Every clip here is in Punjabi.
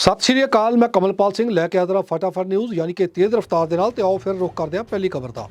ਸਤਿ ਸ਼੍ਰੀ ਅਕਾਲ, ਮੈਂ ਕਮਲਪਾਲ ਸਿੰਘ, ਲੈ ਕੇ ਆਇਆ ਫਟਾਫਟ ਨਿਊਜ਼ ਯਾਨੀ ਕਿ ਤੇਜ਼ ਰਫ਼ਤਾਰ ਦੇ ਨਾਲ ਤੇ ਆਓ ਫਿਰ ਰੁਕ ਕਰਦੇ ਹਾਂ ਪਹਿਲੀ ਖਬਰ ਦਾ।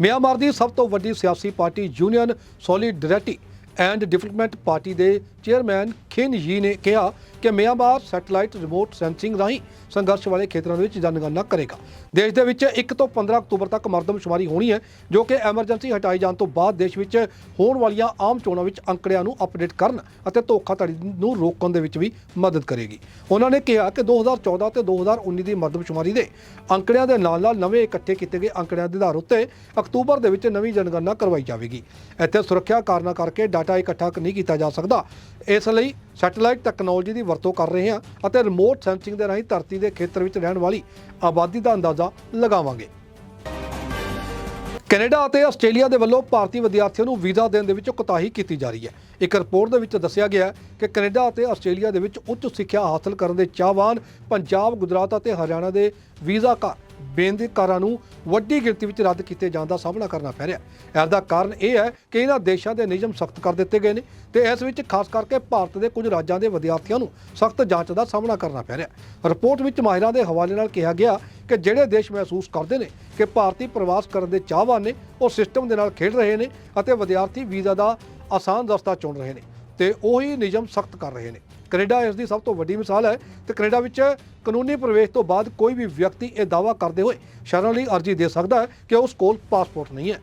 ਮਿਆਂਮਾਰ ਦੀ ਸਭ ਤੋਂ ਵੱਡੀ ਸਿਆਸੀ party union solidarity and development party ਦੇ ਚੇਅਰਮੈਨ ਖਿਨ ਯੀ ਨੇ ਕਿਹਾ ਕਿ ਮਿਆਂਮਾਰ ਸੈਟੇਲਾਈਟ ਰਿਮੋਟ ਸੈਂਸਿੰਗ ਰਾਹੀਂ ਸੰਘਰਸ਼ ਵਾਲੇ ਖੇਤਰਾਂ ਦੇ ਵਿੱਚ ਜਨਗਣਨਾ ਕਰੇਗਾ। ਦੇਸ਼ ਦੇ ਵਿੱਚ 1 ਤੋਂ 15 ਅਕਤੂਬਰ ਤੱਕ ਮਰਦਮਸ਼ੁਮਾਰੀ ਹੋਣੀ ਹੈ, ਜੋ ਕਿ ਐਮਰਜੈਂਸੀ ਹਟਾਈ ਜਾਣ ਤੋਂ ਬਾਅਦ ਦੇਸ਼ ਵਿੱਚ ਹੋਣ ਵਾਲੀਆਂ ਆਮ ਚੋਣਾਂ ਵਿੱਚ ਅੰਕੜਿਆਂ ਨੂੰ ਅਪਡੇਟ ਕਰਨ ਅਤੇ ਧੋਖਾਧੜੀ ਨੂੰ ਰੋਕਣ ਦੇ ਵਿੱਚ ਵੀ ਮਦਦ ਕਰੇਗੀ। ਉਹਨਾਂ ਨੇ ਕਿਹਾ ਕਿ 2014 ਤੇ 2019 ਦੀ ਮਰਦਮਸ਼ੁਮਾਰੀ ਦੇ ਅੰਕੜਿਆਂ ਦੇ ਨਾਲ ਨਾਲ ਨਵੇਂ ਇਕੱਠੇ ਕੀਤੇ ਗਏ ਅੰਕੜਿਆਂ ਦੇ ਆਧਾਰ ਉੱਤੇ ਅਕਤੂਬਰ ਦੇ ਵਿੱਚ ਨਵੀਂ ਜਨਗਣਨਾ ਕਰਵਾਈ ਜਾਵੇਗੀ। ਇੱਥੇ ਸੁਰੱਖਿਆ ਕਾਰਨਾਂ ਕਰਕੇ ਡਾਟਾ ਇਕੱਠਾ ਨਹੀਂ ਕੀਤਾ ਜਾ ਸਕਦਾ। ਇਸ ਲਈ ਸੈਟੇਲਾਈਟ ਟੈਕਨੋਲੋਜੀ ਦੀ ਵਰਤੋਂ ਕਰ ਰਹੇ ਹਾਂ ਅਤੇ ਰਿਮੋਟ ਸੈਂਸਿੰਗ ਦੇ ਰਾਹੀਂ ਧਰਤੀ ਦੇ ਖੇਤਰ ਵਿੱਚ ਰਹਿਣ ਵਾਲੀ ਆਬਾਦੀ ਦਾ ਅੰਦਾਜ਼ਾ ਲਗਾਵਾਂਗੇ। ਕੈਨੇਡਾ ਅਤੇ ਆਸਟ੍ਰੇਲੀਆ ਦੇ ਵੱਲੋਂ ਭਾਰਤੀ ਵਿਦਿਆਰਥੀਆਂ ਨੂੰ ਵੀਜ਼ਾ ਦੇਣ ਦੇ ਵਿੱਚ ਕੋਤਾਹੀ ਕੀਤੀ ਜਾ ਰਹੀ ਹੈ। ਇੱਕ ਰਿਪੋਰਟ ਦੇ ਵਿੱਚ ਦੱਸਿਆ ਗਿਆ ਕਿ ਕੈਨੇਡਾ ਅਤੇ ਆਸਟ੍ਰੇਲੀਆ ਦੇ ਵਿੱਚ ਉੱਚ ਸਿੱਖਿਆ ਹਾਸਲ ਕਰਨ ਦੇ ਚਾਹਵਾਨ ਪੰਜਾਬ, ਗੁਜਰਾਤ ਅਤੇ ਹਰਿਆਣਾ ਦੇ ਵੀਜ਼ਾ ਕਾ, ਬੇਨਤੀਕਾਰਾਂ ਨੂੰ ਵੱਡੀ ਗਿਣਤੀ ਵਿੱਚ ਰੱਦ ਕੀਤੇ ਜਾਣ ਦਾ ਸਾਹਮਣਾ ਕਰਨਾ ਪੈ ਰਿਹਾ ਹੈ। ਇਸ ਦਾ ਕਾਰਨ ਇਹ ਹੈ ਕਿ ਇਹਨਾਂ ਦੇਸ਼ਾਂ ਦੇ ਨਿਯਮ ਸਖਤ ਕਰ ਦਿੱਤੇ ਗਏ ਨੇ ਤੇ ਇਸ ਵਿੱਚ ਖਾਸ ਕਰਕੇ ਭਾਰਤ ਦੇ ਕੁਝ ਰਾਜਾਂ ਦੇ ਵਿਦਿਆਰਥੀਆਂ ਨੂੰ ਸਖਤ ਜਾਂਚ ਦਾ ਸਾਹਮਣਾ ਕਰਨਾ ਪੈ ਰਿਹਾ ਹੈ। ਰਿਪੋਰਟ ਵਿੱਚ ਮਾਹਿਰਾਂ ਦੇ ਹਵਾਲੇ ਨਾਲ ਕਿਹਾ ਗਿਆ ਕਿ ਜਿਹੜੇ ਦੇਸ਼ ਮਹਿਸੂਸ ਕਰਦੇ ਨੇ ਕਿ ਭਾਰਤੀ ਪ੍ਰਵਾਸ ਕਰਨ ਦੇ ਚਾਹਵਾਨ ਨੇ, ਉਹ ਸਿਸਟਮ ਦੇ ਨਾਲ ਖੇਡ ਰਹੇ ਨੇ ਅਤੇ ਵਿਦਿਆਰਥੀ ਵੀਜ਼ਾ ਦਾ ਆਸਾਨ ਰਸਤਾ ਚੁਣ ਰਹੇ ਨੇ ਤੇ ਉਹੀ ਨਿਯਮ ਸਖਤ ਕਰ ਰਹੇ ਨੇ। ਕੈਨੇਡਾ ਇਸ ਦੀ ਸਭ ਤੋਂ ਵੱਡੀ ਮਿਸਾਲ ਹੈ ਤੇ ਕੈਨੇਡਾ ਵਿੱਚ ਕਾਨੂੰਨੀ ਪ੍ਰਵੇਸ਼ ਤੋਂ ਬਾਅਦ ਕੋਈ ਵੀ ਵਿਅਕਤੀ ਇਹ ਦਾਅਵਾ ਕਰਦੇ ਹੋਏ ਸ਼ਰਨ ਲਈ ਅਰਜ਼ੀ ਦੇ ਸਕਦਾ ਹੈ ਕਿ ਉਸ ਕੋਲ ਪਾਸਪੋਰਟ ਨਹੀਂ ਹੈ।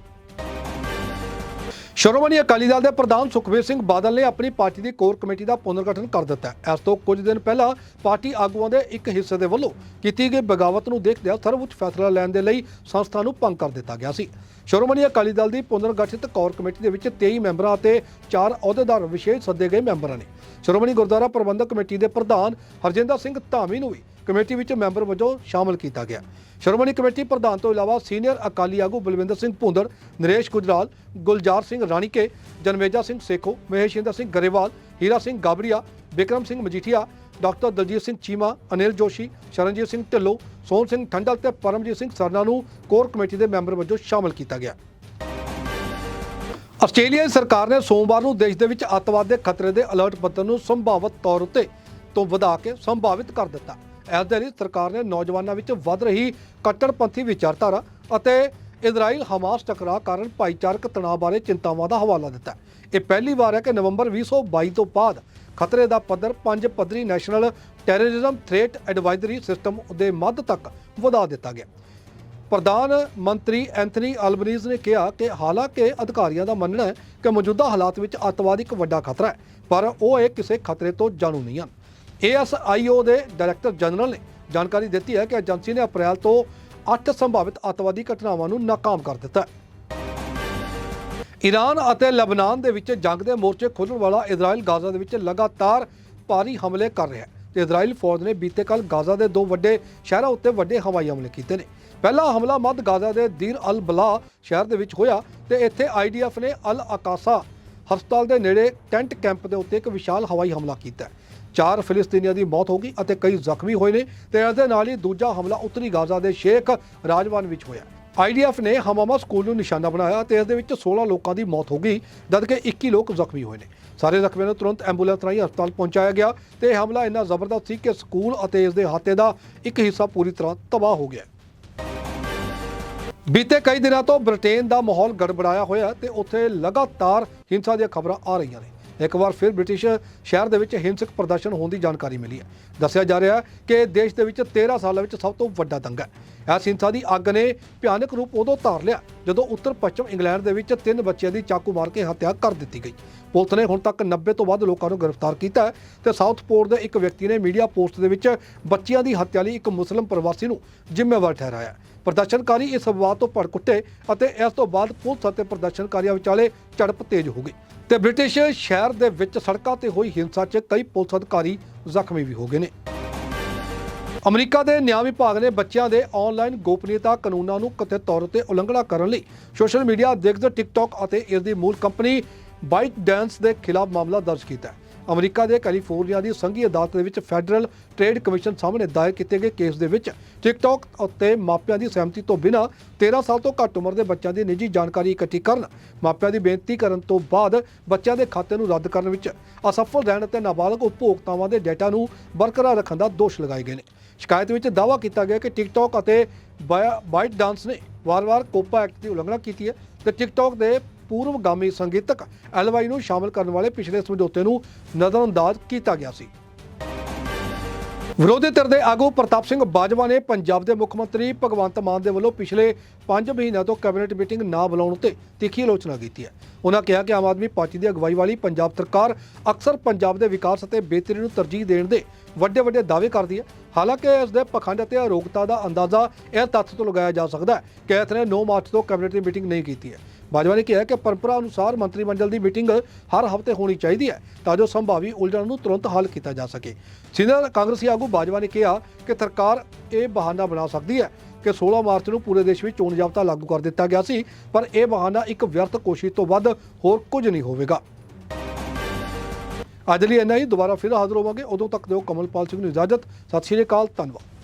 ਸ਼੍ਰੋਮਣੀ ਅਕਾਲੀ ਦਲ ਦੇ ਪ੍ਰਧਾਨ ਸੁਖਬੀਰ ਸਿੰਘ ਬਾਦਲ ਨੇ ਆਪਣੀ ਪਾਰਟੀ ਦੀ ਕੋਰ ਕਮੇਟੀ ਦਾ ਪੁਨਰਗਠਨ ਕਰ ਦਿੱਤਾ ਹੈ। ਇਸ ਤੋਂ ਕੁਝ ਦਿਨ ਪਹਿਲਾਂ ਪਾਰਟੀ ਆਗੂਆਂ ਦੇ ਇੱਕ ਹਿੱਸੇ ਦੇ ਵੱਲੋਂ ਕੀਤੀ ਗਈ ਬਗਾਵਤ ਨੂੰ ਦੇਖਦਿਆਂ ਸਰਵਉੱਚ ਫੈਸਲਾ ਲੈਣ ਦੇ ਲਈ ਸੰਸਥਾ ਨੂੰ ਭੰਗ ਕਰ ਦਿੱਤਾ ਗਿਆ ਸੀ। ਸ਼੍ਰੋਮਣੀ ਅਕਾਲੀ ਦਲ ਦੀ ਪੁਨਰਗਠਿਤ ਕੋਰ ਕਮੇਟੀ ਦੇ ਵਿੱਚ 23 ਮੈਂਬਰਾਂ ਅਤੇ 4 ਅਹੁਦੇਦਾਰ ਵਿਸ਼ੇਸ਼ ਸੱਦੇ ਗਏ ਮੈਂਬਰਾਂ ਨੇ। ਸ਼੍ਰੋਮਣੀ ਗੁਰਦੁਆਰਾ ਪ੍ਰਬੰਧਕ ਕਮੇਟੀ ਦੇ ਪ੍ਰਧਾਨ ਹਰਜਿੰਦਰ ਸਿੰਘ ਧਾਮੀ ਨੂੰ ਵੀ ਕਮੇਟੀ ਵਿੱਚ ਮੈਂਬਰ ਵਜੋਂ ਸ਼ਾਮਲ ਕੀਤਾ ਗਿਆ। ਸ਼੍ਰੋਮਣੀ ਕਮੇਟੀ ਪ੍ਰਧਾਨ ਤੋਂ ਇਲਾਵਾ ਸੀਨੀਅਰ ਅਕਾਲੀ ਆਗੂ ਬਲਵਿੰਦਰ ਸਿੰਘ ਭੁੰਦੜ, ਨਰੇਸ਼ ਗੁਜਰਾਲ, ਗੁਲਜ਼ਾਰ ਸਿੰਘ ਰਾਣੀਕੇ ਜਨਵੇਜਾ ਸਿੰਘ ਸੇਖੋ, ਮਹੇਸ਼ਿੰਦਰ ਸਿੰਘ ਗਰੇਵਾਲ, ਹੀਰਾ ਸਿੰਘ ਗਾਬਰੀਆ, ਬਿਕਰਮ ਸਿੰਘ ਮਜੀਠੀਆ, ਡਾਕਟਰ ਦਲਜੀਤ ਸਿੰਘ ਚੀਮਾ, ਅਨਿਲ ਜੋਸ਼ੀ, ਸ਼ਰਨਜੀਤ ਸਿੰਘ ਢਿੱਲੋਂ ਸੋਹਣ ਸਿੰਘ ਠੰਡਲ ਤੇ ਪਰਮਜੀਤ ਸਿੰਘ ਸਰਨਾ ਨੂੰ ਕੋਰ ਕਮੇਟੀ ਦੇ ਮੈਂਬਰ ਵਜੋਂ ਸ਼ਾਮਲ ਕੀਤਾ ਗਿਆ। ਆਸਟ੍ਰੇਲੀਆ ਸਰਕਾਰ ਨੇ ਸੋਮਵਾਰ ਨੂੰ ਦੇਸ਼ ਦੇ ਵਿੱਚ ਅੱਤਵਾਦ ਦੇ ਖਤਰੇ ਦੇ ਅਲਰਟ ਪੱਧਰ ਨੂੰ ਸੰਭਾਵਤ ਤੌਰ ਉੱਤੇ ਤੋਂ ਵਧਾ ਕੇ ਸੰਭਾਵਿਤ ਕਰ ਦਿੱਤਾ। ਇਸ ਦੇ ਲਈ ਸਰਕਾਰ ਨੇ ਨੌਜਵਾਨਾਂ ਵਿੱਚ ਵੱਧ ਰਹੀ ਕੱਟੜਪੰਥੀ ਵਿਚਾਰਧਾਰਾ ਅਤੇ ਇਜ਼ਰਾਈਲ ਹਮਾਸ ਟਕਰਾਅ ਕਾਰਨ ਭਾਈਚਾਰਕ ਤਣਾਅ ਬਾਰੇ ਚਿੰਤਾਵਾਂ ਦਾ ਹਵਾਲਾ ਦਿੱਤਾ ਇਹ ਪਹਿਲੀ ਵਾਰ ਹੈ ਕਿ ਨਵੰਬਰ 2022 ਤੋਂ ਬਾਅਦ ਖਤਰੇ ਦਾ ਪੱਧਰ ਪੰਜ ਪੱਧਰੀ national terrorism threat advisory system ਦੇ ਮੱਧ ਤੱਕ ਵਧਾ ਦਿੱਤਾ ਗਿਆ। ਪ੍ਰਧਾਨ ਮੰਤਰੀ ਐਂਥਨੀ ਅਲਬਨੀਜ਼ ਨੇ ਕਿਹਾ ਕਿ ਹਾਲਾਂਕਿ ਅਧਿਕਾਰੀਆਂ ਦਾ ਮੰਨਣਾ ਹੈ ਕਿ ਮੌਜੂਦਾ ਹਾਲਾਤ ਵਿੱਚ ਅੱਤਵਾਦ ਇੱਕ ਵੱਡਾ ਖਤਰਾ ਹੈ, ਪਰ ਉਹ ਇਹ ਕਿਸੇ ਖਤਰੇ ਤੋਂ ਜਾਣੂ ਨਹੀਂ ਹਨ। ਏਐਸਆਈਓ ਦੇ ਡਾਇਰੈਕਟਰ ਜਨਰਲ ਨੇ ਜਾਣਕਾਰੀ ਦਿੱਤੀ ਹੈ ਕਿ ਏਜੰਸੀ ਨੇ ਅਪ੍ਰੈਲ ਤੋਂ 8 ਸੰਭਾਵਿਤ ਅੱਤਵਾਦੀ ਘਟਨਾਵਾਂ ਨੂੰ ਨਾਕਾਮ ਕਰ ਦਿੱਤਾ ਹੈ। ਈਰਾਨ ਅਤੇ ਲਬਨਾਨ ਦੇ ਵਿੱਚ ਜੰਗ ਦੇ ਮੋਰਚੇ ਖੋਲ੍ਹਣ ਵਾਲਾ ਇਜ਼ਰਾਈਲ ਗਾਜ਼ਾ ਦੇ ਵਿੱਚ ਲਗਾਤਾਰ ਭਾਰੀ ਹਮਲੇ ਕਰ ਰਿਹਾ ਹੈ ਤੇ ਇਜ਼ਰਾਈਲ ਫੌਜ ਨੇ ਬੀਤੇ ਕੱਲ ਗਾਜ਼ਾ ਦੇ ਦੋ ਵੱਡੇ ਸ਼ਹਿਰਾਂ ਉੱਤੇ ਵੱਡੇ ਹਵਾਈ ਹਮਲੇ ਕੀਤੇ ਨੇ। ਪਹਿਲਾ ਹਮਲਾ ਮੱਧ ਗਾਜ਼ਾ ਦੇ ਦੀਰ ਅਲ ਬਲਾ ਸ਼ਹਿਰ ਦੇ ਵਿੱਚ ਹੋਇਆ ਤੇ ਇੱਥੇ ਆਈਡੀਐਫ ਨੇ ਅਲ ਅਕਾਸਾ ਹਸਪਤਾਲ ਦੇ ਨੇੜੇ ਟੈਂਟ ਕੈਂਪ ਦੇ ਉੱਤੇ ਇੱਕ ਵਿਸ਼ਾਲ ਹਵਾਈ ਹਮਲਾ ਕੀਤਾ ਹੈ। ਚਾਰ ਫਿਲਿਸਤੀਨੀਆਂ ਦੀ ਮੌਤ ਹੋ ਗਈ ਅਤੇ ਕਈ ਜ਼ਖਮੀ ਹੋਏ ਨੇ ਤੇ ਇਸ ਦੇ ਨਾਲ ਹੀ ਦੂਜਾ ਹਮਲਾ ਉੱਤਰੀ ਗਾਜ਼ਾ ਦੇ ਸ਼ੇਖ ਰਾਜਵਾਨ ਵਿੱਚ ਹੋਇਆ। ਆਈਡੀਐਫ ਨੇ ਹਮਾਮਾ ਸਕੂਲ ਨੂੰ ਨਿਸ਼ਾਨਾ ਬਣਾਇਆ ਤੇ ਇਸ ਦੇ ਵਿੱਚ 16 ਲੋਕਾਂ ਦੀ ਮੌਤ ਹੋ ਗਈ, ਜਦਕਿ 21 ਲੋਕ ਜ਼ਖਮੀ ਹੋਏ ਨੇ। ਸਾਰੇ ਜ਼ਖਮੀਆਂ ਨੂੰ ਤੁਰੰਤ ਐਂਬੂਲੈਂਸ ਰਾਹੀਂ ਹਸਪਤਾਲ ਪਹੁੰਚਾਇਆ ਗਿਆ ਤੇ ਇਹ ਹਮਲਾ ਇੰਨਾ ਜ਼ਬਰਦਸਤ ਸੀ ਕਿ ਸਕੂਲ ਅਤੇ ਇਸ ਦੇ ਹਾਤੇ ਦਾ ਇੱਕ ਹਿੱਸਾ ਪੂਰੀ ਤਰ੍ਹਾਂ ਤਬਾਹ ਹੋ ਗਿਆ। ਬੀਤੇ ਕਈ ਦਿਨਾਂ ਤੋਂ ਬ੍ਰਿਟੇਨ ਦਾ ਮਾਹੌਲ ਗੜਬੜਾਇਆ ਹੋਇਆ ਤੇ ਉੱਥੇ ਲਗਾਤਾਰ ਹਿੰਸਾ ਦੀਆਂ ਖਬਰਾਂ ਆ ਰਹੀਆਂ ਨੇ। ਇੱਕ ਵਾਰ ਫਿਰ ਬ੍ਰਿਟਿਸ਼ ਸ਼ਹਿਰ ਦੇ ਵਿੱਚ ਹਿੰਸਕ ਪ੍ਰਦਰਸ਼ਨ ਹੋਣ ਦੀ ਜਾਣਕਾਰੀ ਮਿਲੀ ਹੈ। ਦੱਸਿਆ ਜਾ ਰਿਹਾ ਹੈ ਕਿ ਦੇਸ਼ ਦੇ ਵਿੱਚ 13 ਸਾਲਾਂ ਵਿੱਚ ਸਭ ਤੋਂ ਵੱਡਾ ਦੰਗਾ ਹੈ। ਇਸ ਹਿੰਸਾ ਦੀ ਅੱਗ ਨੇ ਭਿਆਨਕ ਰੂਪ ਉਦੋਂ ਧਾਰ ਲਿਆ ਜਦੋਂ ਉੱਤਰ ਪੱਛਮ ਇੰਗਲੈਂਡ ਦੇ ਵਿੱਚ ਤਿੰਨ ਬੱਚਿਆਂ ਦੀ ਚਾਕੂ ਮਾਰ ਕੇ ਹੱਤਿਆ ਕਰ ਦਿੱਤੀ ਗਈ। ਪੁਲਿਸ ਨੇ ਹੁਣ ਤੱਕ 90 ਤੋਂ ਵੱਧ ਲੋਕਾਂ ਨੂੰ ਗ੍ਰਿਫਤਾਰ ਕੀਤਾ ਹੈ ਤੇ ਸਾਊਥਪੋਰਟ ਦੇ ਇੱਕ ਵਿਅਕਤੀ ਨੇ ਮੀਡੀਆ ਪੋਸਟ ਦੇ ਵਿੱਚ ਬੱਚਿਆਂ ਦੀ ਹੱਤਿਆ ਲਈ ਇੱਕ ਮੁਸਲਮ ਪ੍ਰਵਾਸੀ ਨੂੰ ਜ਼ਿੰਮੇਵਾਰ ਠਹਿਰਾਇਆ ਪ੍ਰਦਰਸ਼ਨਕਾਰੀ ਇਸ ਵਿਵਾਦ ਤੋਂ ਭੜਕ ਉੱਠੇ ਅਤੇ ਇਸ ਤੋਂ ਬਾਅਦ ਪੁਲਿਸ ਅਤੇ ਪ੍ਰਦਰਸ਼ਨਕਾਰੀਆਂ ਵਿਚਾਲੇ ਝੜਪ ਤੇਜ਼ ਹੋ ਗਈ। ਤੇ ਬ੍ਰਿਟਿਸ਼ ਸ਼ਹਿਰ ਦੇ ਵਿੱਚ ਸੜਕਾਂ ਤੇ ਹੋਈ ਹਿੰਸਾ 'ਚ ਕਈ ਪੁਲਿਸ ਅਧਿਕਾਰੀ ਜ਼ਖਮੀ ਵੀ ਹੋ ਗਏ ਨੇ। ਅਮਰੀਕਾ ਦੇ ਨਿਆਂ ਵਿਭਾਗ ਨੇ ਬੱਚਿਆਂ ਦੇ ਆਨਲਾਈਨ ਗੋਪਨੀਯਤਾ ਕਾਨੂੰਨਾਂ ਨੂੰ ਕਥਿਤ ਤੌਰ ਤੇ ਉਲੰਘਣਾ ਕਰਨ ਲਈ ਸੋਸ਼ਲ ਮੀਡੀਆ ਦਿਗਜ ਟਿਕਟੌਕ ਅਤੇ ਇਸ ਦੀ ਮੂਲ ਕੰਪਨੀ ਬਾਈਟ ਡੈਂਸ ਦੇ ਖਿਲਾਫ ਮਾਮਲਾ ਦਰਜ ਕੀਤਾ ਹੈ। ਅਮਰੀਕਾ ਦੇ ਕੈਲੀਫੋਰਨੀਆ ਦੀ ਸੰਘੀ ਅਦਾਲਤ ਦੇ ਵਿੱਚ ਫੈਡਰਲ ਟ੍ਰੇਡ ਕਮਿਸ਼ਨ ਸਾਹਮਣੇ ਦਾਇਰ ਕੀਤੇ ਗਏ ਕੇਸ ਦੇ ਵਿੱਚ ਟਿਕਟੌਕ ਉੱਤੇ ਮਾਪਿਆਂ ਦੀ ਸਹਿਮਤੀ ਤੋਂ ਬਿਨਾਂ 13 ਸਾਲ ਤੋਂ ਘੱਟ ਉਮਰ ਦੇ ਬੱਚਿਆਂ ਦੀ ਨਿੱਜੀ ਜਾਣਕਾਰੀ ਇਕੱਠੀ ਕਰਨ, ਮਾਪਿਆਂ ਦੀ ਬੇਨਤੀ ਕਰਨ ਤੋਂ ਬਾਅਦ ਬੱਚਿਆਂ ਦੇ ਖਾਤੇ ਨੂੰ ਰੱਦ ਕਰਨ ਵਿੱਚ ਅਸਫਲ ਰਹਿਣ ਅਤੇ ਨਾਬਾਲਗ ਉਪਭੋਗਤਾਵਾਂ ਦੇ ਡਾਟਾ ਨੂੰ ਬਰਕਰਾਰ ਰੱਖਣ ਦਾ ਦੋਸ਼ ਲਗਾਏ ਗਏ ਨੇ। ਸ਼ਿਕਾਇਤ ਵਿੱਚ ਦਾਅਵਾ ਕੀਤਾ ਗਿਆ ਕਿ ਟਿਕਟੌਕ ਅਤੇ ਬਾਇਆ- ਬਾਈਟ ਡਾਂਸ ਨੇ ਵਾਰ-ਵਾਰ ਕੋਪਾ ਐਕਟ ਦੀ ਉਲੰਘਣਾ ਕੀਤੀ ਹੈ ਤੇ ਟਿਕਟੌਕ ਦੇ ਪੂਰਵਗਾਮੀ ਸੰਗੀਤਕ ਐਲਵਾਈ ਨੂੰ ਸ਼ਾਮਲ ਕਰਨ ਵਾਲੇ ਪਿਛਲੇ ਸਮਝੌਤੇ ਨੂੰ ਨਜ਼ਰਅੰਦਾਜ਼ ਕੀਤਾ ਗਿਆ ਸੀ। ਵਿਰੋਧੀ ਧਿਰ ਦੇ ਆਗੂ ਪ੍ਰਤਾਪ ਸਿੰਘ ਬਾਜਵਾ ਨੇ ਪੰਜਾਬ ਦੇ ਮੁੱਖ ਮੰਤਰੀ ਭਗਵੰਤ ਮਾਨ ਦੇ ਵੱਲੋਂ ਪਿਛਲੇ 5 ਮਹੀਨਿਆਂ ਤੋਂ ਕੈਬਨਿਟ ਮੀਟਿੰਗ ਨਾ ਬੁਲਾਉਣ ਤੇ ਤਿੱਖੀ ਆਲੋਚਨਾ ਕੀਤੀ ਹੈ। ਉਹਨਾਂ ਕਿਹਾ ਕਿ ਆਮ ਆਦਮੀ ਪਾਰਟੀ ਦੀ ਅਗਵਾਈ ਵਾਲੀ ਪੰਜਾਬ ਸਰਕਾਰ ਅਕਸਰ ਪੰਜਾਬ ਦੇ ਵਿਕਾਸ ਅਤੇ ਬਿਹਤਰੀ ਨੂੰ ਤਰਜੀਹ ਦੇਣ ਦੇ ਵੱਡੇ ਵੱਡੇ ਦਾਅਵੇ ਕਰਦੀ ਹੈ। ਹਾਲਾਂਕਿ ਇਸ ਦੇ ਪਖੰਡ ਅਤੇ ਅਰੋਗਤਾ ਦਾ ਅੰਦਾਜ਼ਾ ਇਹ ਤੱਥ ਤੋਂ ਲਗਾਇਆ ਜਾ ਸਕਦਾ ਹੈ ਕਿ ਇਸ ਨੇ 9 ਮਾਰਚ ਤੋਂ ਕੈਬਨਿਟ ਦੀ ਮੀਟਿੰਗ ਨਹੀਂ ਕੀਤੀ ਹੈ। ਬਾਜਵਾ ਨੇ ਕਿਹਾ ਕਿ ਪਰੰਪਰਾ ਅਨੁਸਾਰ ਮੰਤਰੀ ਮੰਡਲ ਦੀ ਮੀਟਿੰਗ ਹਰ ਹਫ਼ਤੇ ਹੋਣੀ ਚਾਹੀਦੀ ਹੈ ਤਾਂ ਜੋ ਸੰਭਾਵੀ ਉਲਝਣ ਨੂੰ ਤੁਰੰਤ ਹੱਲ ਕੀਤਾ ਜਾ ਸਕੇ। ਸੀਨੀਅਰ ਕਾਂਗਰਸੀ ਆਗੂ ਬਾਜਵਾ ਨੇ ਕਿਹਾ ਕਿ ਸਰਕਾਰ ਇਹ ਬਹਾਨਾ ਬਣਾ ਸਕਦੀ ਹੈ ਕਿ 16 ਮਾਰਚ ਨੂੰ ਪੂਰੇ ਦੇਸ਼ ਵਿੱਚ ਚੋਣ ਜਾਬਤਾ ਲਾਗੂ ਕਰ ਦਿੱਤਾ ਗਿਆ ਸੀ, ਪਰ ਇਹ ਬਹਾਨਾ ਇੱਕ ਵਿਅਰਥ ਕੋਸ਼ਿਸ਼ ਤੋਂ ਵੱਧ ਹੋਰ ਕੁਝ ਨਹੀਂ ਹੋਵੇਗਾ। ਅੱਜ ਲਈ ਇੰਨਾ ਹੀ, ਦੁਬਾਰਾ ਫਿਰ ਹਾਜ਼ਰ ਹੋਵਾਂਗੇ। ਉਦੋਂ ਤੱਕ ਦਿਓ ਕਮਲਪਾਲ ਸਿੰਘ ਨੂੰ ਇਜਾਜ਼ਤ। ਸਤਿ ਸ਼੍ਰੀ ਅਕਾਲ, ਧੰਨਵਾਦ।